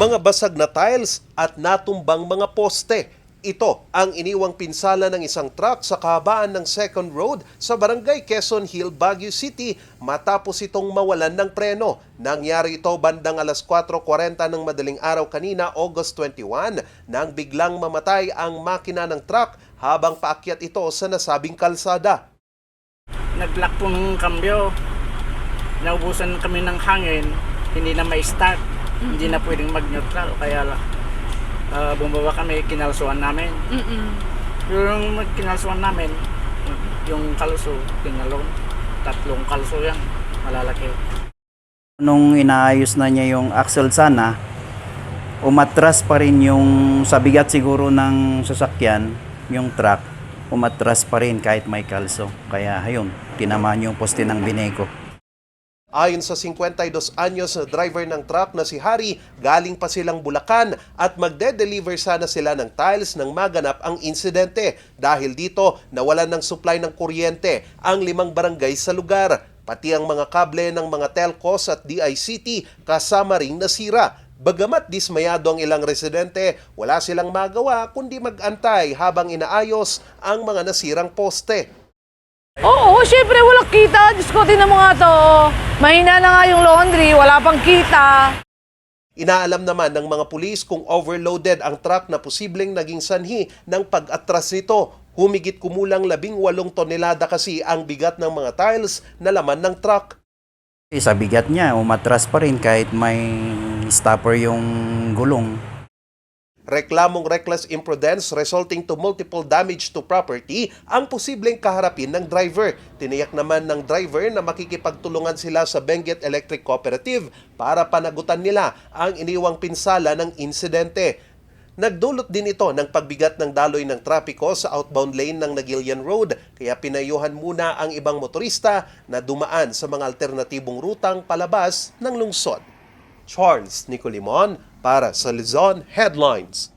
mga basag na tiles at natumbang mga poste. Ito ang iniwang pinsala ng isang truck sa kahabaan ng Second Road sa barangay Quezon Hill, Baguio City matapos itong mawalan ng preno. Nangyari ito bandang alas 4.40 ng madaling araw kanina, August 21, nang biglang mamatay ang makina ng truck habang paakyat ito sa nasabing kalsada. nag-lock po ng kambyo. Naubusan kami ng hangin, hindi na may-start. Hindi na pwedeng mag-neutral, kaya uh, bumaba kami, kinalsuan namin. Mm-mm. Yung kinalsuan namin, yung kalso, tinalon. Tatlong kalso yan, malalaki. Nung inaayos na niya yung axle sana, umatras pa rin yung sa bigat siguro ng sasakyan, yung truck, umatras pa rin kahit may kalso. Kaya ayun, tinamaan yung poste ng bineko. Ayon sa 52 anyos na driver ng truck na si Harry, galing pa silang Bulacan at magde-deliver sana sila ng tiles nang maganap ang insidente. Dahil dito, nawalan ng supply ng kuryente ang limang barangay sa lugar. Pati ang mga kable ng mga telcos at DICT kasama ring nasira. Bagamat dismayado ang ilang residente, wala silang magawa kundi mag-antay habang inaayos ang mga nasirang poste. Oo, syempre walang kita. Diyos ko, tinan mo nga to. Mahina na nga yung laundry, wala pang kita. Inaalam naman ng mga pulis kung overloaded ang truck na posibleng naging sanhi ng pag-atras nito. Humigit kumulang labing walong tonelada kasi ang bigat ng mga tiles na laman ng truck. Sa bigat niya, umatras pa rin kahit may stopper yung gulong. Reklamong reckless imprudence resulting to multiple damage to property ang posibleng kaharapin ng driver. Tiniyak naman ng driver na makikipagtulungan sila sa Benguet Electric Cooperative para panagutan nila ang iniwang pinsala ng insidente. Nagdulot din ito ng pagbigat ng daloy ng trapiko sa outbound lane ng Nagilian Road kaya pinayuhan muna ang ibang motorista na dumaan sa mga alternatibong rutang palabas ng lungsod. Charles Nicolimon para sa Luzon Headlines.